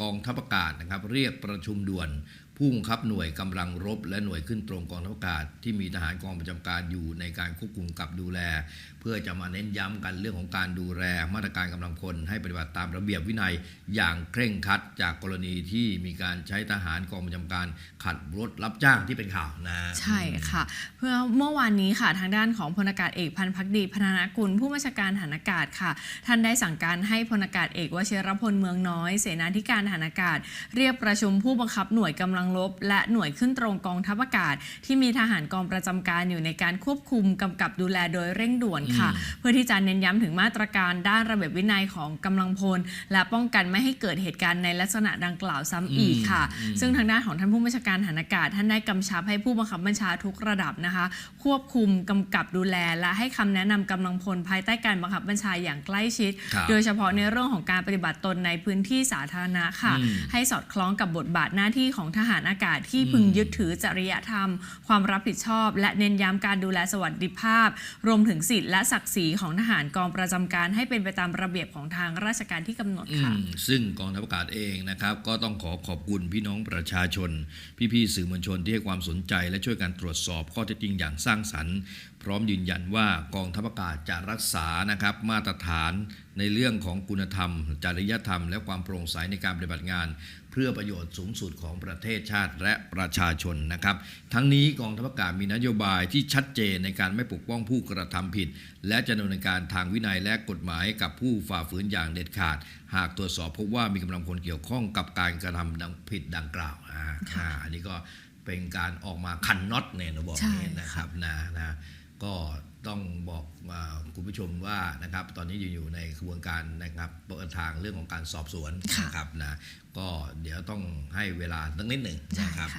กองทัพอากาศนะครับ เรียกประชุมด่วน ผู้บังคับหน่วยกำลังรบ และหน่วยขึ้นตรงกองทัพอากาศ ที่มีทหารกองประจำการอยู่ในการควบคุมกับดูแล เพื่อจะมาเน้นย้ำกันเรื่องของการดูแล มาตรการกำลังพลให้ปฏิบัติตามระเบียบวินัยอย่างเคร่งครัดจากกรณีที่มีการใช้ทหารกองประจำการขัดรถรับจ้างที่เป็นข่าวนะใช่ค่ะ เพื่อเมื่อวานนี้ค่ะทางด้านของพลอากาศเอกพันธ์พักดีพนานากุล ผู้บัญชาการทหารอากาศค่ะ ท่านได้สั่งการให้พลอากาศเอกวชิรพลเมืองน้อยเสนาธิการทหารอากาศ เรียกประชุมผู้บังคับหน่วยกำลังรบและหน่วยขึ้นตรงกองทัพอากาศ ที่มีทหารกองประจำการอยู่ในการควบคุมกำกับดูแลโดยเร่งด่วนค่ะอืมเพื่อที่จะเน้นย้ำถึงมาตรการด้านระเบียบวินัยของกำลังพล และป้องกันไม่ให้เกิดเหตุการณ์ในลักษณะดังกล่าวซ้ำอีกค่ะอืมซึ่งทางด้านของท่านผู้บัญชาการทหารอากาศ ท่านได้กำชับให้ผู้บังคับบัญชาทุกระดับนะคะ ควบคุมกำกับดูแล และให้คำแนะนำกำลังพลภายใต้การบังคับบัญชาอย่างใกล้ชิดครับโดยเฉพาะในเรื่องของการปฏิบัติตนในพื้นที่สาธารณะค่ะอืมให้สอดคล้องกับบทบาทหน้าที่ของทหารอากาศที่พึงยึดถือจริยธรรม ความรับผิดชอบ และเน้นย้ำการดูแลสวัสดิภาพ รวมถึงสิทธิและศักดิ์ศรีของทหารกองประจำการให้เป็นไปตามระเบียบของทางราชการที่กำหนดค่ะอืมซึ่งกองทัพอากาศเองนะครับ ก็ต้องขอขอบคุณพี่น้องประชาชน พี่ๆสื่อมวลชนที่ให้ความสนใจ และช่วยกันตรวจสอบข้อเท็จจริงอย่างสร้างสรรค์ พร้อมยืนยันว่ากองทัพอากาศจะรักษานะครับมาตรฐาน ในเรื่องของคุณธรรม จริยธรรม และความโปร่งใสในการปฏิบัติงาน เพื่อประโยชน์สูงสุดของประเทศชาติและประชาชนนะครับ ทั้งนี้กองทัพอากาศมีนโยบายที่ชัดเจนในการไม่ปกป้องผู้กระทำผิด และจะดำเนินการทางวินัยและกฎหมายกับผู้ฝ่าฝืนอย่างเด็ดขาด หากตรวจสอบพบว่ามีกำลังพลเกี่ยวข้องกับการกระทำดังผิดดังกล่าวอ่าค่ะอ่าอันนี้ก็เป็นการออกมาคันน็อตเนี่ยนะบอกใช่เนี่ยนะครับนะนะก็ ต้องบอกอ่าคุณผู้ชมว่านะครับตอนนี้อยู่ในกระบวนการนะครับเปิดทางเรื่องของการสอบสวนค่ะนะครับนะก็เดี๋ยวต้องให้เวลาตั้งนิดหนึ่งนะครับ